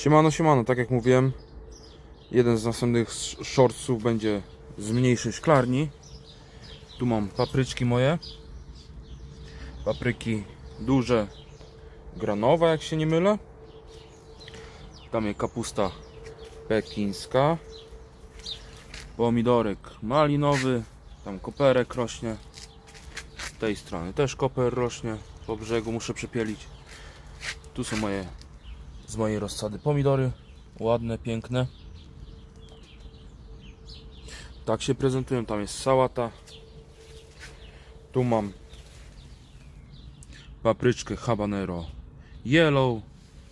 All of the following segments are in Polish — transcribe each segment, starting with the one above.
Siemano, siemano, tak jak mówiłem, jeden z następnych sh- shortsów będzie z mniejszej szklarni. Tu mam papryczki moje. Papryki duże, granowe, jak się nie mylę. Tam jest kapusta pekińska. Pomidorek malinowy, tam koperek rośnie. Z tej strony też koper rośnie. Po brzegu muszę przepielić. Tu są moje z mojej rozsady pomidory. Ładne, piękne. Tak się prezentują. Tam jest sałata. Tu mam papryczkę habanero yellow,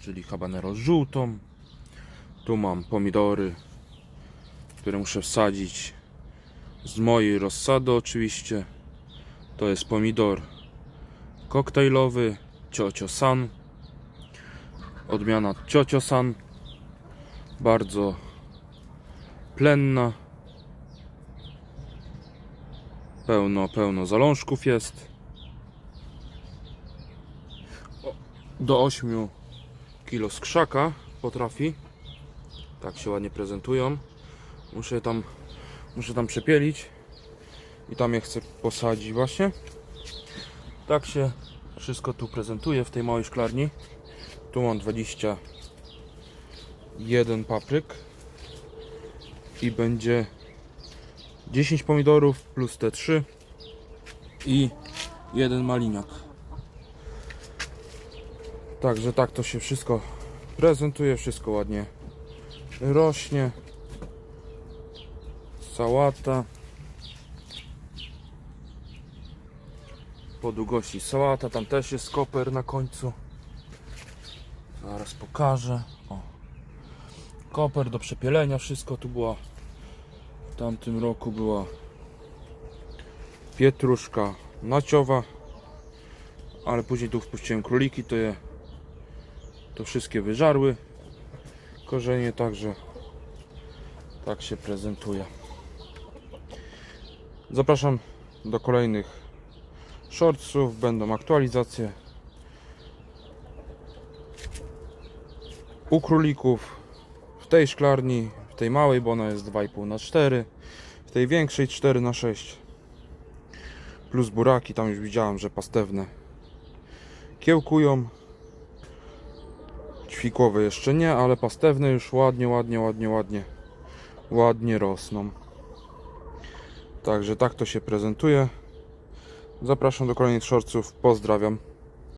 czyli habanero żółtą. Tu mam pomidory, które muszę wsadzić z mojej rozsady oczywiście. To jest pomidor koktajlowy Ciocio San. Odmiana Ciocio San. Bardzo plenna. Pełno, pełno zalążków jest. Do 8 kg z krzaka potrafi. Tak się ładnie prezentują. Muszę tam, muszę tam przepielić i tam je chcę posadzić właśnie. Tak się wszystko tu prezentuje w tej małej szklarni. Tu mam 21 papryk i będzie 10 pomidorów plus te 3 i jeden maliniak. Także tak to się wszystko prezentuje, wszystko ładnie rośnie. Sałata. Po długości sałata, tam też jest koper na końcu. Zaraz pokażę. O. Koper do przepielenia, wszystko tu była. W tamtym roku była pietruszka naciowa, ale później tu wpuściłem króliki, to je to wszystkie wyżarły korzenie, także tak się prezentuje. Zapraszam do kolejnych shortsów, będą aktualizacje u królików w tej szklarni, w tej małej, bo ona jest 2,5 na 4 w tej większej 4 na 6 plus buraki, tam już widziałem, że pastewne kiełkują. Ćwikłowe jeszcze nie, ale pastewne już ładnie, ładnie, ładnie, ładnie ładnie rosną. Także tak to się prezentuje. Zapraszam do kolejnych shortsów, pozdrawiam